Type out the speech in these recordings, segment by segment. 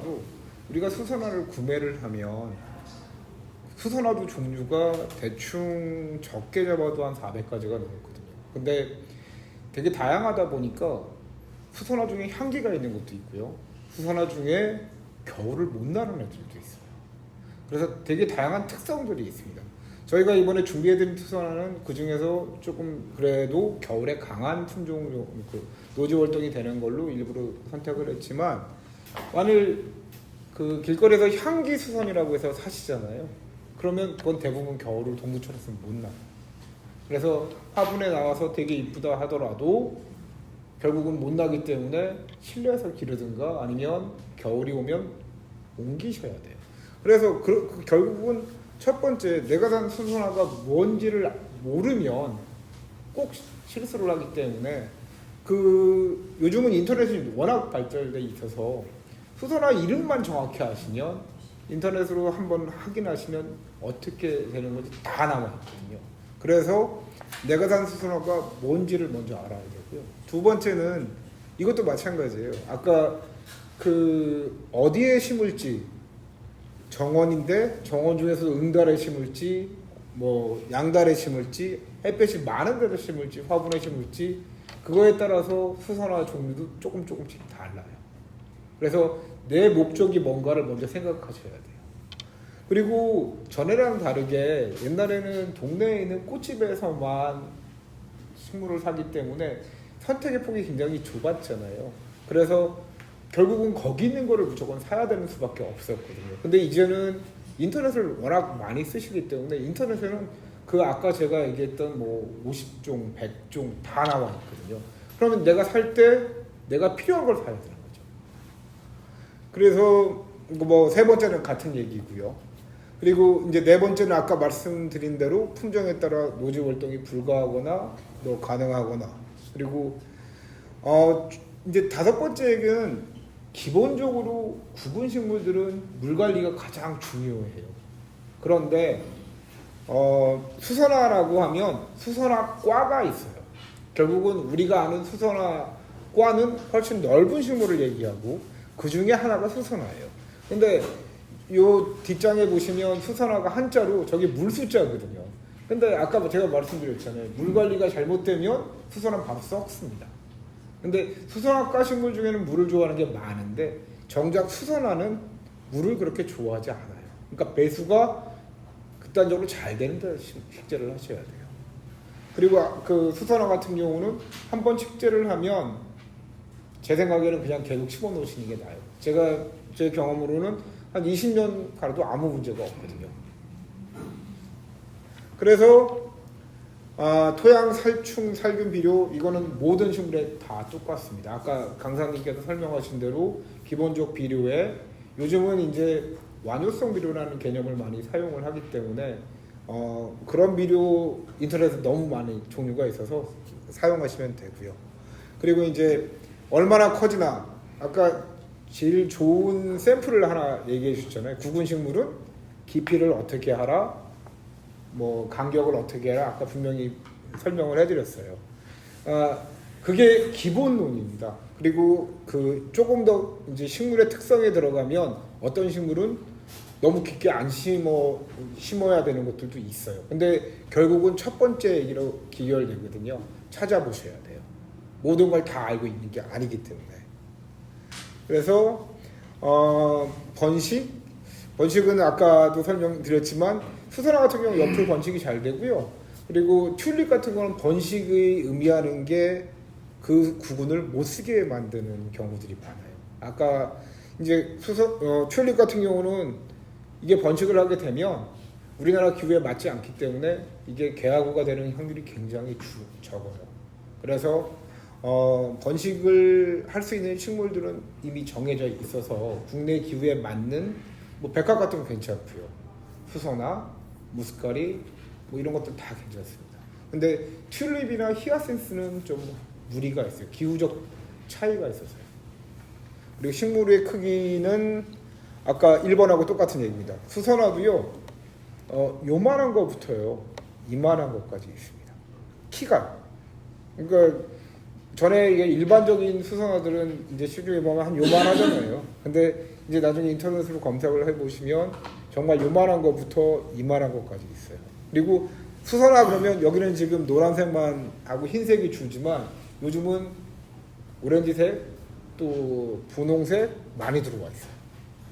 수선화도 우리가 수선화를 구매를 하면 수선화도 종류가 대충 적게 잡아도 한 400가지가 넘거든요. 근데 되게 다양하다 보니까 수선화 중에 향기가 있는 것도 있고요. 수선화 중에 겨울을 못 나는 애들도 있어요. 그래서 되게 다양한 특성들이 있습니다. 저희가 이번에 준비해드린 수선화는 그 중에서 조금 그래도 겨울에 강한 품종으로 그 노지 월동이 되는 걸로 일부러 선택을 했지만 만일 그 길거리에서 향기 수선이라고 해서 사시잖아요. 그러면 그건 대부분 겨울을 동두천에서 못 나요. 그래서 화분에 나와서 되게 이쁘다 하더라도 결국은 못 나기 때문에 실내에서 기르든가 아니면 겨울이 오면 옮기셔야 돼요. 그래서 그, 그 결국은 첫 번째 내가 산 수선화가 뭔지를 모르면 꼭 실수를 하기 때문에 그 요즘은 인터넷이 워낙 발달돼 있어서 수선화 이름만 정확히 아시면 인터넷으로 한번 확인하시면 어떻게 되는 건지 다 나와 있거든요. 그래서 내가 산 수선화가 뭔지를 먼저 알아야 되고요. 두 번째는 이것도 마찬가지예요. 아까 그 어디에 심을지 정원인데 정원 중에서도 응달에 심을지 뭐 양달에 심을지 햇볕이 많은 데서 심을지 화분에 심을지 그거에 따라서 수선화 종류도 조금 조금씩 달라요. 그래서 내 목적이 뭔가를 먼저 생각하셔야 돼요. 그리고 전에랑 다르게 옛날에는 동네에 있는 꽃집에서만 식물을 사기 때문에 선택의 폭이 굉장히 좁았잖아요. 그래서 결국은 거기 있는 거를 무조건 사야 되는 수밖에 없었거든요. 근데 이제는 인터넷을 워낙 많이 쓰시기 때문에 인터넷에는 그 아까 제가 얘기했던 뭐 50종, 100종 다 나와 있거든요. 그러면 내가 살 때 내가 필요한 걸 사야 거죠. 그래서 뭐 세 번째는 같은 얘기고요. 그리고 이제 네 번째는 아까 말씀드린 대로 품종에 따라 노지 월동이 불가하거나 또 가능하거나 그리고 어 이제 다섯 번째 얘기는 기본적으로 구근 식물들은 물 관리가 가장 중요해요. 그런데 어, 수선화라고 하면 수선화과가 있어요. 결국은 우리가 아는 수선화과는 훨씬 넓은 식물을 얘기하고 그 중에 하나가 수선화예요. 근데 요 뒷장에 보시면 수선화가 한자로 저게 물수자거든요. 근데 아까 제가 말씀드렸잖아요. 물 관리가 잘못되면 수선화는 바로 썩습니다. 근데 수선화과 식물 중에는 물을 좋아하는 게 많은데 정작 수선화는 물을 그렇게 좋아하지 않아요. 그러니까 배수가 극단적으로 잘 되는 데 식- 식재를 하셔야 돼요. 그리고 아- 그 수선화 같은 경우는 한 번 식재를 하면 제 생각에는 그냥 계속 심어 놓으시는 게 나아요. 제가 제 경험으로는 한 20년 가도 아무 문제가 없거든요. 그래서 아, 토양 살충 살균 비료 이거는 모든 식물에 다 똑같습니다. 아까 강사님께서 설명하신 대로 기본적 비료에 요즘은 이제 완효성 비료라는 개념을 많이 사용을 하기 때문에 어, 그런 비료 인터넷에 너무 많이 종류가 있어서 사용하시면 되고요. 그리고 이제 얼마나 커지나 아까 제일 좋은 샘플을 하나 얘기해 주셨잖아요. 구근 식물은 깊이를 어떻게 하라, 뭐 간격을 어떻게 해라 아까 분명히 설명을 해드렸어요. 아 그게 기본론입니다. 그리고 그 조금 더 이제 식물의 특성에 들어가면 어떤 식물은 너무 깊게 안 심어 심어야 되는 것들도 있어요. 근데 결국은 첫 번째 얘기로 기결되거든요. 찾아보셔야 돼요. 모든 걸 다 알고 있는 게 아니기 때문에. 그래서 어, 번식 번식은 아까도 설명드렸지만 수선화 같은 경우 옆으로 번식이 잘 되고요. 그리고 튤립 같은 거는 번식이 의미하는 게 그 구근을 못 쓰게 만드는 경우들이 많아요. 아까 이제 수선 어, 튤립 같은 경우는 이게 번식을 하게 되면 우리나라 기후에 맞지 않기 때문에 이게 개화구가 되는 확률이 굉장히 주, 적어요. 그래서 어, 번식을 할 수 있는 식물들은 이미 정해져 있어서 국내 기후에 맞는 뭐 백합 같은 거 괜찮고요. 수선화, 무스카리 뭐 이런 것들 다 괜찮습니다. 근데 튤립이나 히아센스는 좀 무리가 있어요. 기후적 차이가 있어서요. 그리고 식물의 크기는 아까 1번하고 똑같은 얘기입니다. 수선화도요. 어, 요만한 거부터요. 이만한 것까지 있습니다. 키가. 그러니까 전에 이게 일반적인 수선화들은 이제 시중에 보면 한 요만하잖아요. 근데 이제 나중에 인터넷으로 검색을 해보시면 정말 요만한 거부터 이만한 것까지 있어요. 그리고 수선화 그러면 여기는 지금 노란색만 하고 흰색이 주지만 요즘은 오렌지색 또 분홍색 많이 들어와 있어요.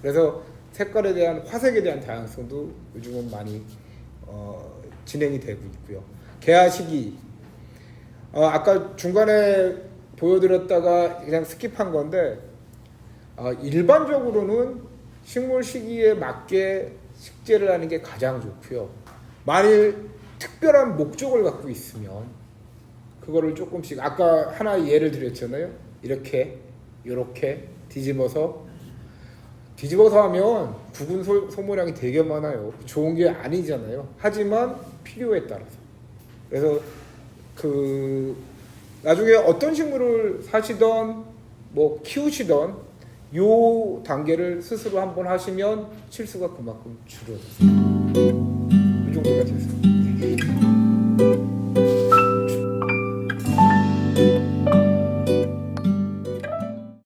그래서 색깔에 대한 화색에 대한 다양성도 요즘은 많이 어, 진행이 되고 있고요. 개화 시기 어, 아까 중간에 보여드렸다가 그냥 스킵한 건데 어, 일반적으로는 식물 시기에 맞게 식재를 하는 게 가장 좋고요. 만일 특별한 목적을 갖고 있으면 그거를 조금씩 아까 하나 예를 드렸잖아요. 이렇게 이렇게 뒤집어서 뒤집어서 하면 굵은 소, 소모량이 되게 많아요. 좋은 게 아니잖아요. 하지만 필요에 따라서. 그래서 그 나중에 어떤 식물을 사시던 뭐 키우시던 요 단계를 스스로 한번 하시면 실수가 그만큼 줄어들어요. 이 정도가 됐습니다.